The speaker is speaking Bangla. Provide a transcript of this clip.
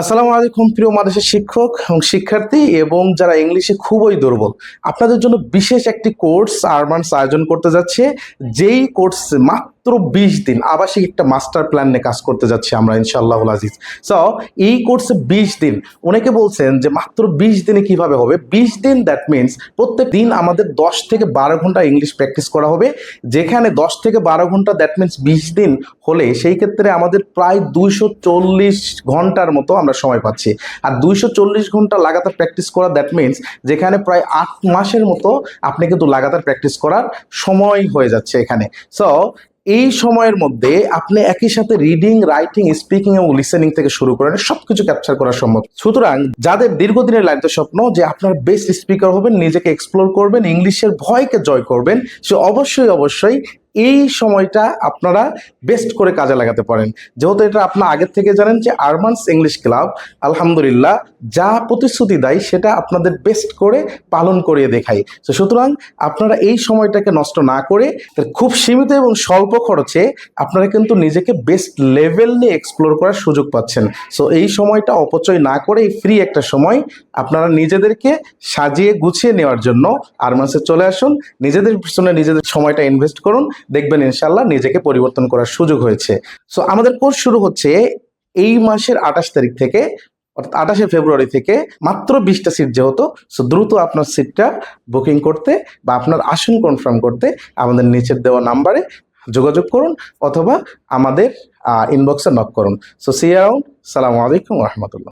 আসসালামু আলাইকুম, প্রিয় মাদেশের শিক্ষক এবং শিক্ষার্থী এবং যারা ইংলিশে খুবই দুর্বল, আপনাদের জন্য বিশেষ একটি কোর্স আরমান্স আয়োজন করতে যাচ্ছে। যেই কোর্স মাত্র বিশ দিন আবাসিক একটা মাস্টার প্ল্যান নিয়ে কাজ করতে যাচ্ছি আমরা ইনশাআল্লাহ আজিজ। সো এই কোর্সে বিশ দিন। অনেকে বলছেন যে মাত্র বিশ দিনে কীভাবে হবে? বিশ দিন দ্যাট মিনস প্রত্যেক দিন আমাদের দশ থেকে বারো ঘণ্টা ইংলিশ প্র্যাকটিস করা হবে। যেখানে দশ থেকে বারো ঘণ্টা দ্যাট মিনস বিশ দিন হলে সেই ক্ষেত্রে আমাদের প্রায় দুইশো চল্লিশ ঘণ্টার মতো আমরা সময় পাচ্ছি। আর দুইশো চল্লিশ ঘণ্টা লাগাতার প্র্যাকটিস করা দ্যাট মিনস যেখানে প্রায় আট মাসের মতো আপনি কিন্তু লাগাতার প্র্যাকটিস করার সময় হয়ে যাচ্ছে এখানে। সো এই সময়ের মধ্যে আপনি একই সাথে রিডিং রাইটিং স্পিকিং এবং লিসেনিং থেকে শুরু করেন সবকিছু ক্যাপচার করা সম্ভব। সুতরাং যাদের দীর্ঘদিনের লাইফ স্বপ্ন যে আপনার বেস্ট স্পিকার হবেন, নিজেকে এক্সপ্লোর করবেন ইংলিশের ভয়কে জয় করবেন, সে অবশ্যই অবশ্যই এই সময়টা আপনারা বেস্ট করে কাজে লাগাতে পারেন। যেহেতু এটা আপনার আগের থেকে জানেন যে আরমান্স ইংলিশ ক্লাব আলহামদুলিল্লাহ, যা প্রতিশ্রুতি দেয় সেটা আপনাদের বেস্ট করে পালন করিয়ে দেখাই তো সুতরাং আপনারা এই সময়টাকে নষ্ট না করে খুব সীমিত এবং স্বল্প খরচে আপনারা কিন্তু নিজেকে বেস্ট লেভেল নিয়ে এক্সপ্লোর করার সুযোগ পাচ্ছেন। সো এই সময়টা অপচয় না করে এই ফ্রি একটা সময় আপনারা নিজেদেরকে সাজিয়ে গুছিয়ে নেওয়ার জন্য আরমান্সে চলে আসুন। নিজেদের পিছনে নিজেদের সময়টা ইনভেস্ট করুন। দেখবেন ইনশাল্লাহ নিজেকে পরিবর্তন করার সুযোগ হয়েছে। সো আমাদের কোর্স শুরু হচ্ছে এই মাসের আঠাশ তারিখ থেকে, অর্থাৎ আঠাশে ফেব্রুয়ারি থেকে মাত্র বিশটা সিট যেহেতু সো দ্রুত আপনার সিটটা বুকিং করতে বা আপনার আসন কনফার্ম করতে আমাদের নিচের দেওয়া নাম্বারে যোগাযোগ করুন অথবা আমাদের ইনবক্সে নক করুন। সো সি অ্যারাউন্ড সালামু আলাইকুম রহমতুল্লাহ।